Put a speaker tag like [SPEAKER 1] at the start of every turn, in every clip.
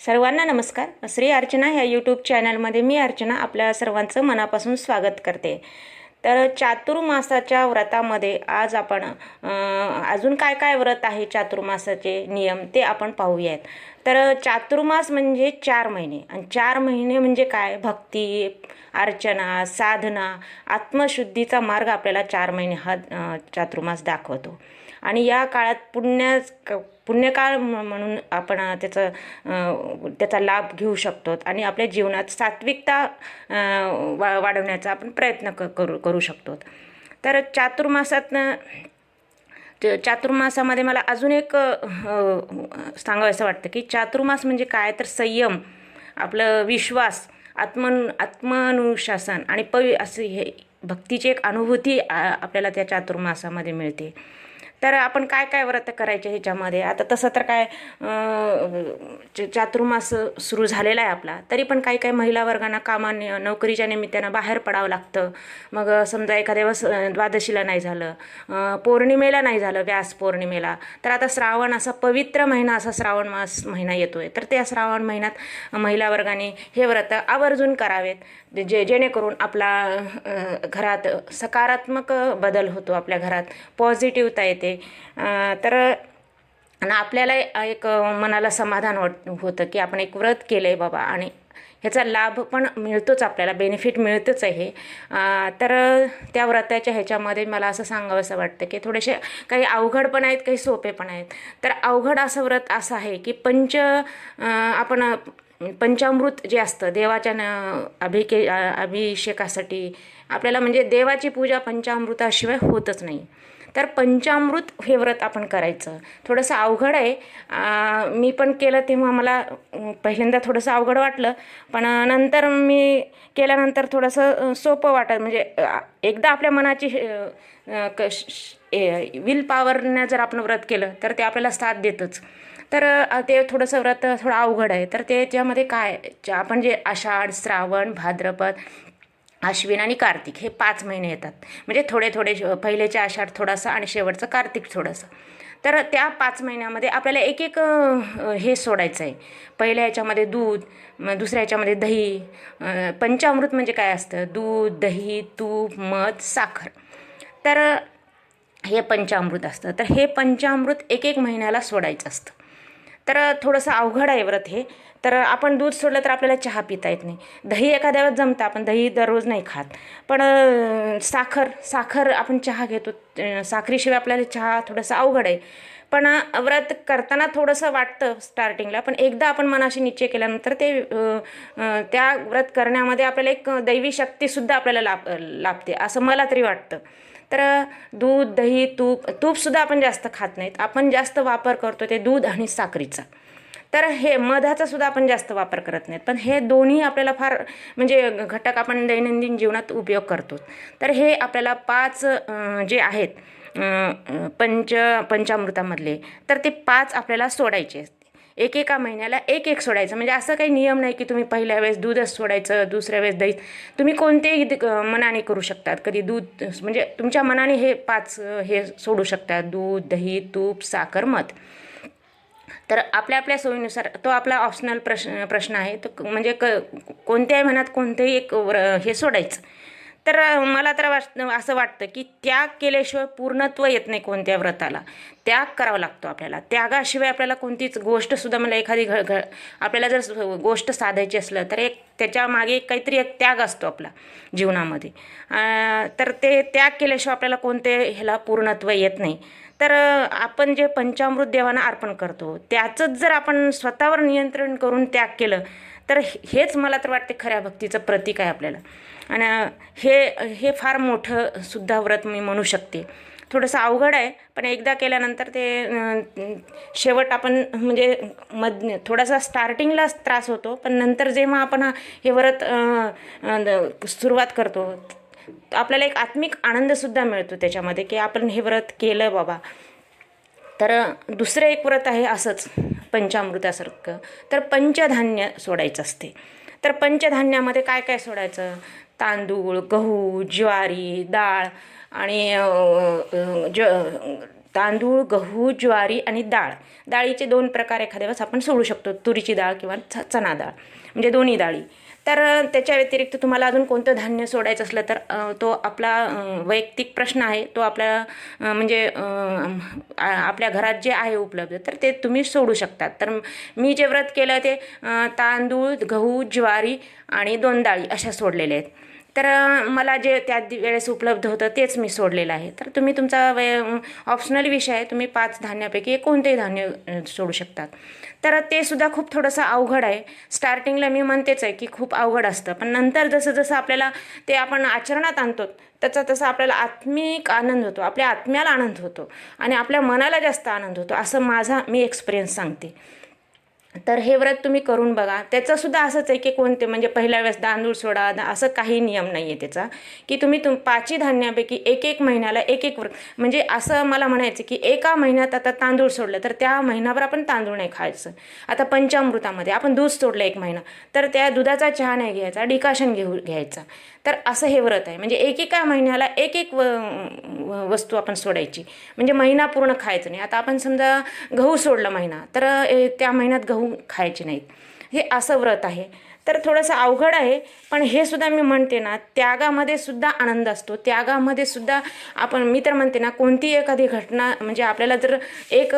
[SPEAKER 1] सर्वांना नमस्कार. श्री अर्चना ह्या यूट्यूब चॅनलमध्ये मी अर्चना आपल्या सर्वांचं मनापासून स्वागत करते. तर चातुर्मासाच्या व्रतामध्ये आज आपण अजून काय काय व्रत आहे चातुर्मासाचे नियम ते आपण पाहूयात. तर चातुर्मास म्हणजे चार महिने आणि चार महिने म्हणजे काय? भक्ती अर्चना साधना आत्मशुद्धीचा मार्ग आपल्याला चार महिने हा चातुर्मास दाखवतो. आणि या काळात पुण्या पुण्यकाळ म्हणून आपण त्याचा त्याचं त्याचा लाभ घेऊ शकतो आणि आपल्या जीवनात सात्विकता वा वाढवण्याचा आपण प्रयत्न क करू करू शकतो. तर चातुर्मासातनं चातुर्मासामध्ये मला अजून एक सांगावं सांगावंसं वाटतं की चातुर्मास म्हणजे काय? तर संयम आपलं विश्वास आत्मनु आत्मानुशासन आणि पवि असे हे भक्तीची एक अनुभूती आपल्याला त्या चातुर्मासामध्ये मिळते. तर आपण काय काय व्रत करायचे ह्याच्यामध्ये? आता तसं तर काय चातुर्मास सुरू झालेला आहे आपला. तरी पण काही काही महिला वर्गांना कामाने नोकरीच्या निमित्तानं बाहेर पडावं लागतं. मग समजा एखाद्या वस द्वादशीला नाही झालं पौर्णिमेला नाही झालं व्यास पौर्णिमेला. तर आता श्रावण असा पवित्र महिना असा श्रावण मास महिना येतो आहे तर त्या श्रावण महिन्यात महिला वर्गाने हे व्रत आवर्जून करावेत. जे जेणेकरून आपला घरात सकारात्मक बदल होतो आपल्या घरात. पॉझिटिव्हता येते. तर आणि आपल्याला एक मनाला समाधान वाट होतं की आपण एक व्रत केलं आहे बाबा आणि ह्याचा लाभ पण मिळतोच आपल्याला बेनिफिट मिळतंच आहे. तर त्या व्रताच्या ह्याच्यामध्ये मला असं सांगावंसं वाटतं की थोडेसे काही अवघड पण आहेत काही सोपे पण आहेत. तर अवघड असं व्रत असं आहे की पंच आपण पंचामृत जे असतं देवाच्या न अभिके अभिषेकासाठी आपल्याला म्हणजे देवाची पूजा पंचामृताशिवाय होतच नाही. तर पंचामृत हे व्रत आपण करायचं. थोडंसं अवघड आहे. मी पण केलं तेव्हा मला पहिल्यांदा थोडंसं अवघड वाटलं. पण नंतर मी केल्यानंतर थोडंसं सोपं वाटत. म्हणजे एकदा आपल्या मनाची अं, विल पावरनं जर आपण व्रत केलं तर ते आपल्याला साथ देतच. तर ते थोडंसं व्रत थोडं अवघड आहे. तर त्याच्यामध्ये काय आपण जे आषाढ श्रावण भाद्रपद आश्विन आणि कार्तिक हे पाच महिने येतात. म्हणजे थोडे थोडे श- पहिलेचे आषाढ थोडासा आणि शेवटचं कार्तिक थोडंसं. तर त्या पाच महिन्यामध्ये आपल्याला एक एक हे सोडायचं आहे पहिल्या ह्याच्यामध्ये दूध मग दुसऱ्या ह्याच्यामध्ये दही पंचामृत म्हणजे काय असतं? दूध दही तूप मध साखर. तर हे पंचामृत असतं. तर हे पंचामृत एक एक महिन्याला सोडायचं असतं. तर थोडंसं अवघड आहे व्रत हे. तर आपण दूध सोडलं तर आपल्याला चहा पिता येत नाही. दही एखाद्या वेळेस जमतं आपण दही दररोज नाही खात. पण साखर साखर आपण चहा घेतो साखरीशिवाय आपल्याला चहा थोडंसं अवघड आहे. पण व्रत करताना थोडंसं वाटतं स्टार्टिंगला पण एकदा आपण मनाशी निश्चय केल्यानंतर ते त्या व्रत करण्यामध्ये आपल्याला एक दैवी शक्तीसुद्धा आपल्याला लाभ लाभते असं मला तरी वाटतं. तर दूध दही तूप तूपसुद्धा आपण जास्त खात नाहीत. आपण जास्त वापर करतो ते दूध आणि साखरीचा. तर हे मधाचा सुद्धा आपण जास्त वापर करत नाहीत. पण हे दोन्ही आपल्याला फार म्हणजे घटक आपण दैनंदिन जीवनात उपयोग करतो तर हे आपल्याला पाच जे आहेत पंच पंचामृतामधले तर ते पाच आपल्याला सोडायचे एक एका महिन्याला एक एक सोडायचं. म्हणजे असं काही नियम नाही की तुम्ही पहिल्या वेळेस दूधच सोडायचं दुसऱ्या वेळेस दही. तुम्ही कोणतेही मनाने करू शकतात. कधी दूध म्हणजे तुमच्या मनाने हे पाच हे सोडू शकतात. दूध दही तूप साखर मध. तर आपल्या आपल्या सोयीनुसार तो आपला ऑप्शनल प्रश्न प्रश्न आहे. तो म्हणजे क कोणत्याही मनात कोणतेही एक हे सोडायचं. तर मला तर वाट असं वाटतं की त्याग केल्याशिवाय पूर्णत्व येत नाही कोणत्या व्रताला. त्याग करावा लागतो आपल्याला. त्यागाशिवाय आपल्याला कोणतीच गोष्टसुद्धा मला एखादी घ घ आपल्याला जर गोष्ट साधायची असलं तर एक त्याच्यामागे एक काहीतरी एक त्याग असतो आपला जीवनामध्ये. तर ते त्याग केल्याशिवाय आपल्याला कोणते ह्याला पूर्णत्व येत नाही. तर आपण जे पंचामृत देवांना अर्पण करतो त्याचंच जर आपण स्वतःवर नियंत्रण करून त्याग केलं तर हेच मला तर वाटते खऱ्या भक्तीचं प्रतीक आहे आपल्याला. आणि हे हे फार मोठं सुद्धा व्रत मी म्हणू शकते. थोडंसं अवघड आहे पण एकदा केल्यानंतर ते शेवट आपण म्हणजे मध थोडासा स्टार्टिंगला त्रास होतो पण नंतर जेव्हा आपण हे व्रत सुरुवात करतो आपल्याला एक आत्मिक आनंदसुद्धा मिळतो त्याच्यामध्ये की आपण हे व्रत केलं बाबा. तर दुसरं एक व्रत आहे असंच. पंचामृतासारखं. तर पंचधान्य सोडायचं असते. तर पंचधान्यामध्ये काय काय सोडायचं? तांदूळ गहू ज्वारी डाळ आणि ज तांदूळ गहू ज्वारी आणि डाळ. डाळीचे दोन प्रकार एखाद्या वेळेस आपण सोडू शकतो. तुरीची डाळ किंवा च चणा डाळ. म्हणजे दोन्ही डाळी. तर त्याच्या व्यतिरिक्त तुम्हाला अजून कोणतं धान्य सोडायचं असलं तर तो आपला वैयक्तिक प्रश्न आहे. तो आपल्या म्हणजे आपल्या घरात जे आहे उपलब्ध तर ते तुम्ही सोडू शकतात. तर मी जे व्रत केलं ते तांदूळ गहू ज्वारी आणि दोन डाळी अशा सोडलेल्या आहेत. तर मला जे त्या वेळेस उपलब्ध होतं तेच मी सोडलेलं आहे. तर तुम्ही तुमचा वय ऑप्शनल विषय आहे. तुम्ही पाच धान्यापैकी कोणतेही धान्य सोडू शकतात. तर ते सुद्धा खूप थोडंसं अवघड आहे. स्टार्टिंगला मी म्हणतेच आहे की खूप अवघड असतं. पण नंतर जसं जसं आपल्याला ते आपण आचरणात आणतो त्याचा तसा आपल्याला आत्मिक आनंद होतो. आपल्या आत्म्याला आनंद होतो. आणि आपल्या मनाला जास्त आनंद होतो. असं माझा मी एक्सपिरियन्स सांगते. तर हे व्रत तुम्ही करून बघा. त्याचंसुद्धा असंच आहे की कोणते म्हणजे पहिल्या वेळेस तांदूळ सोडा असं काही नियम नाही आहे त्याचा. की तुम्ही तुम पाचही धान्यापैकी एक एक महिन्याला एक एक व्रत म्हणजे असं मला म्हणायचं की एका महिन्यात आता तांदूळ सोडलं तर त्या महिनाभर आपण तांदूळ नाही खायचं. आता पंचामृतामध्ये आपण दूध सोडलं एक महिना तर त्या दुधाचा चहा नाही घ्यायचा डिकाशन घेऊ घ्यायचा. तर असं हे व्रत आहे. म्हणजे एकेका महिन्याला एक एक व वस्तू आपण सोडायची. म्हणजे महिना पूर्ण खायचं नाही. आता आपण समजा गहू सोडला महिना तर ए, त्या महिन्यात गहू खायचे नाहीत. हे असं व्रत आहे. तर थोडंसं अवघड आहे पण हे सुद्धा मी म्हणते ना त्यागामध्ये सुद्धा आनंद असतो. त्यागामध्ये सुद्धा आपण मी तर म्हणते ना कोणती एखादी घटना म्हणजे आपल्याला जर एक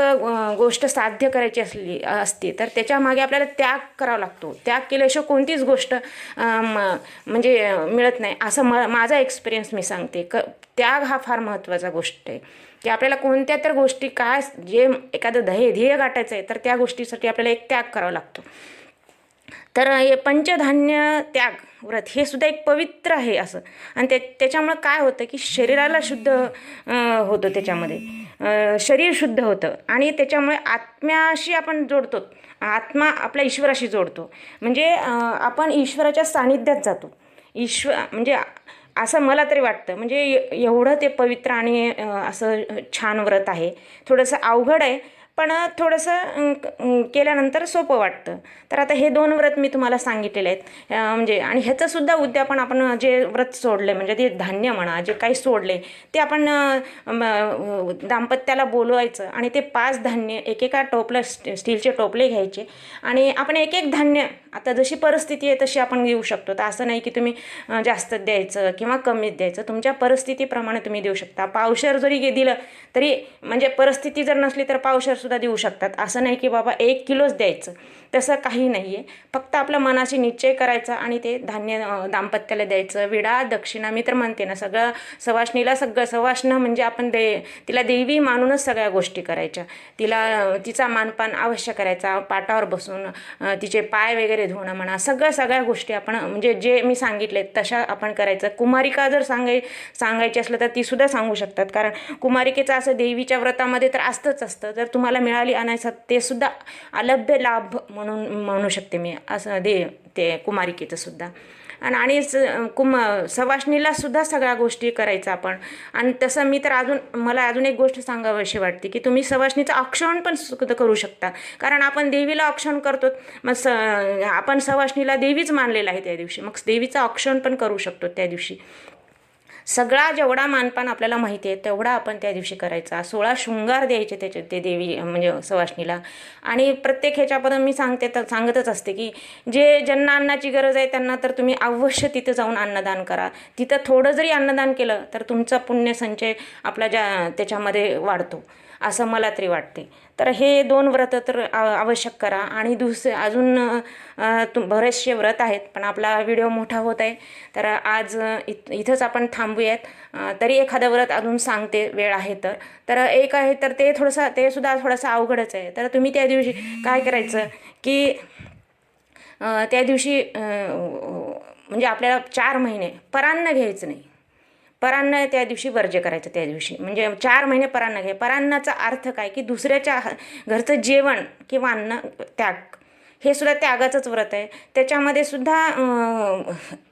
[SPEAKER 1] गोष्ट साध्य करायची असली असती तर त्याच्यामागे आपल्याला त्याग करावा लागतो. त्याग केल्याशिवाय कोणतीच गोष्ट म- म्हणजे मिळत नाही. असं म माझा एक्सपिरियन्स मी सांगते. क त्याग हा फार महत्त्वाचा गोष्ट आहे. की आपल्याला कोणत्या तर गोष्टी काय जे एखादं ध्येय ध्येय गाठायचं आहे तर त्या गोष्टीसाठी आपल्याला एक त्याग करावा लागतो. तर हे पंचधान्य त्याग व्रत हे सुद्धा एक पवित्र आहे असं. आणि ते त्याच्यामुळं काय होतं की शरीराला शुद्ध होतं त्याच्यामध्ये. शरीर शुद्ध होतं आणि त्याच्यामुळे आत्म्याशी आपण जोडतो. आत्मा आपल्या ईश्वराशी जोडतो. म्हणजे आपण ईश्वराच्या सानिध्यात जातो. ईश्वर म्हणजे असं मला तरी वाटतं. म्हणजे एवढं ते पवित्र आणि असं छान व्रत आहे. थोडंसं अवघड आहे पण थोडंसं केल्यानंतर सोपं वाटतं. तर आता हे दोन व्रत मी तुम्हाला सांगितलेले आहेत. म्हणजे आणि ह्याचंसुद्धा उद्यापन आपण जे व्रत सोडले म्हणजे ते धान्य म्हणा जे काही सोडले ते आपण दाम्पत्याला बोलवायचं आणि ते पाच धान्य एकेका टोपलं स्टीलचे टोपले घ्यायचे. आणि आपण एक एक धान्य आता जशी परिस्थिती आहे तशी आपण घेऊ शकतो. तर असं नाही की तुम्ही जास्त द्यायचं किंवा कमीच द्यायचं. तुमच्या परिस्थितीप्रमाणे तुम्ही देऊ शकता. पावशर जरी गे- दिलं तरी म्हणजे परिस्थिती जर नसली तर पावशरसुद्धा सुद्धा देऊ शकतात. असं नाही की बाबा एक किलोच द्यायचं. तसं काही नाही आहे फक्त आपल्या मनाशी निश्चय करायचा आणि ते धान्य दाम्पत्याला द्यायचं. विडा दक्षिणा मी तर म्हणते ना सगळं सवाशणीला सगळं सवाष्ण म्हणजे आपण दे तिला देवी मानूनच सगळ्या गोष्टी करायच्या. तिला तिचा मानपान अवश्य करायचा. पाटावर बसून तिचे पाय वगैरे धुणं म्हणा सगळ्या सगळ्या गोष्टी आपण म्हणजे जे मी सांगितले तशा आपण करायचं. कुमारिका जर सांगाय सांगायची असलं तर ती सुद्धा सांगू शकतात. कारण कुमारिकेचं असं देवीच्या व्रतामध्ये तर असतंच असतं. जर तुम्हाला मिळाली आणायचं ते सुद्धा अलभ्य लाभ म्हणून म्हणू शकते मी. असं दे ते कुमारिकेचं सुद्धा. आणि आणि कुम सवाष्णीला सुद्धा सगळ्या गोष्टी करायचं आपण. आणि तसं मी तर अजून मला अजून एक गोष्ट सांगावीशी वाटते की तुम्ही सवाष्णीचं औक्षण पण सुद्धा करू शकता. कारण आपण देवीला औक्षण करतो मग स आपण सवाष्णीला देवीच मानलेलं आहे त्या दिवशी. मग देवीचं औक्षण पण करू शकतो त्या दिवशी. सगळा जेवढा मानपान आपल्याला माहिती आहे तेवढा आपण त्या दिवशी करायचा. सोळा शृंगार द्यायचे त्याचे ते देवी म्हणजे सवाष्णीला. आणि प्रत्येक ह्याच्याबद्दल मी सांगते तर सांगतच असते की जे ज्यांना अन्नाची गरज आहे त्यांना तर तुम्ही अवश्य तिथं जाऊन अन्नदान करा. तिथं थोडं जरी अन्नदान केलं तर तुमचा पुण्यसंचय आपला ज्या त्याच्यामध्ये वाढतो. असं मला तरी वाटते तर हे दोन व्रत तर आवश्यक करा. आणि दुसरे अजून बरेचसे व्रत आहेत पण आपला व्हिडिओ मोठा होत आहे. तर आज इत इथंच आपण थांबूयात. तरी एखादं व्रत अजून सांगते वेळ आहे तर. तर एक आहे तर ते थोडंसं ते सुद्धा थोडंसं अवघडच आहे. तर तुम्ही त्या दिवशी काय करायचं की त्या दिवशी म्हणजे आपल्याला चार महिने परान्न घ्यायचं नाही. परान्न त्या दिवशी वर्ज्य करायचं त्या दिवशी. म्हणजे चार महिने परान्न घ्या परान्नाचा अर्थ काय? की दुसऱ्याच्या घरचं जेवण किंवा अन्न त्याग. हे सुद्धा त्यागाचंच व्रत आहे. त्याच्यामध्ये सुद्धा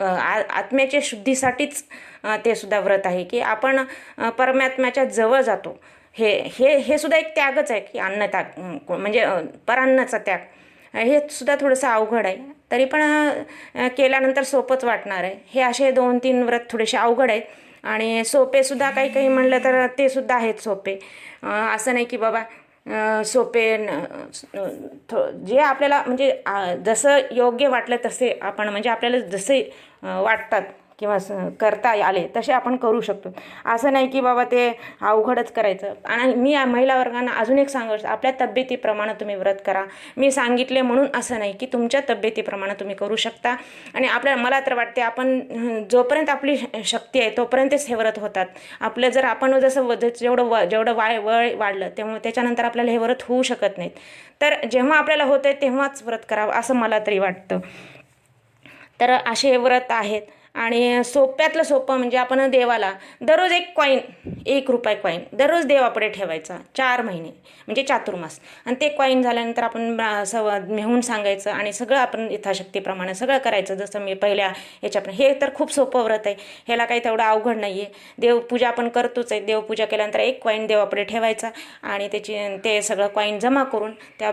[SPEAKER 1] आ- आत्म्याच्या शुद्धीसाठीच ते सुद्धा व्रत आहे की आपण परमात्म्याच्या जवळ जातो. हे हे हे सुद्धा एक त्यागच आहे की अन्न त्याग म्हणजे परान्नाचा त्याग. हे सुद्धा थोडंसं अवघड आहे. तरी पण केल्यानंतर सोपंच वाटणार आहे. हे असे दोन तीन व्रत थोडेसे अवघड आहेत. आणि सोपेसुद्धा काही काही म्हणलं तर ते सुद्धा आहेत सोपे. असं नाही की बाबा सोपे न- थो जे आपल्याला म्हणजे जसं योग्य वाटलं तसे आपण म्हणजे आपल्याला जसे वाटतात किंवा स करता आले तसे आपण करू शकतो. असं नाही की बाबा ते अवघडच करायचं. आणि मी महिला वर्गांना अजून एक सांगू आपल्या तब्येतीप्रमाणे तुम्ही व्रत करा. मी सांगितले म्हणून असं नाही की तुमच्या तब्येतीप्रमाणे तुम्ही करू शकता. आणि आपल्या मला तर वाटते आपण जोपर्यंत आपली श- शक्ती आहे तोपर्यंतच हे व्रत होतात. आपलं जर आपण जसं व- जेवढं व जेवढं वाय वय वाढलं तेव्हा त्याच्यानंतर आपल्याला हे व्रत होऊ शकत नाहीत. तर जेव्हा आपल्याला होतं आहे तेव्हाच व्रत करावं असं मला तरी वाटतं. तर असे व्रत आहेत. आणि सोप्यातलं सोपं म्हणजे आपण देवाला दररोज एक कॉईन एक रुपये कॉईन दररोज देवापुढे ठेवायचा चार महिने म्हणजे चातुर्मास. आणि ते कॉईन झाल्यानंतर आपण सव मेहून सांगायचं आणि सगळं आपण यथाशक्तीप्रमाणे सगळं करायचं. जसं मी पहिल्या याच्याप्रमाणे हे तर खूप सोपं व्रत आहे. ह्याला काही तेवढं अवघड नाही आहे देवपूजा आपण करतोच आहे. देवपूजा केल्यानंतर एक कॉईन देवापुढे ठेवायचा आणि त्याची ते सगळं कॉईन जमा करून त्या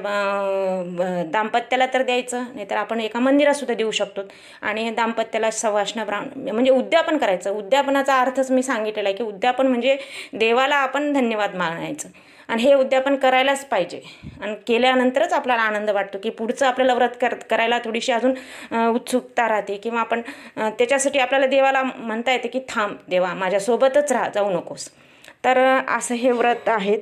[SPEAKER 1] दाम्पत्याला तर द्यायचं. नाहीतर आपण एका मंदिरातसुद्धा देऊ शकतो. आणि दाम्पत्याला सवाष्ण ब्राह्मण म्हणजे उद्यापन करायचं. उद्यापनाचा अर्थच मी सांगितलेला आहे की उद्यापन म्हणजे देवाला आपण धन्यवाद मानायचं. आणि हे उद्यापन करायलाच पाहिजे. आणि केल्यानंतरच आपल्याला आनंद वाटतो की पुढचं आपल्याला व्रत कर करायला थोडीशी अजून उत्सुकता राहते किंवा आपण त्याच्यासाठी आपल्याला देवाला म्हणता येते की थांब देवा माझ्यासोबतच राहा जाऊ नकोस. तर असं हे व्रत आहेत.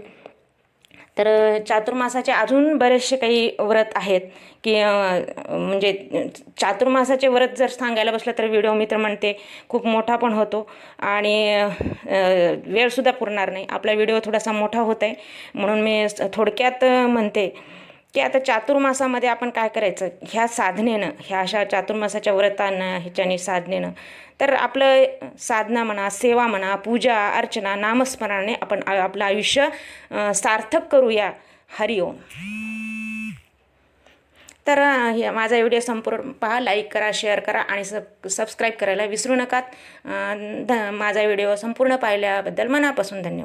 [SPEAKER 1] तर चातुर्मासाचे अजून बरेचसे काही व्रत आहेत की म्हणजे चातुर्मासाचे व्रत जर सांगायला बसलं तर व्हिडिओ मी तर म्हणते खूप मोठा पण होतो. आणि वेळसुद्धा पुरणार नाही. आपला व्हिडिओ थोडासा मोठा होत आहे म्हणून मी थोडक्यात म्हणते की आता चातुर्मासामध्ये आपण काय करायचं? ह्या साधनेनं ह्या अशा चातुर्मासाच्या व्रतांना ह्याच्याने साधनेनं. तर आपलं साधना म्हणा सेवा म्हणा पूजा अर्चना नामस्मरणाने आपण आपलं आयुष्य सार्थक करूया. हरिओम तर माझा व्हिडिओ संपूर्ण पहा लाईक करा शेअर करा आणि सब सबस्क्राईब करायला विसरू नका. माझा व्हिडिओ संपूर्ण पाहिल्याबद्दल मनापासून धन्यवाद.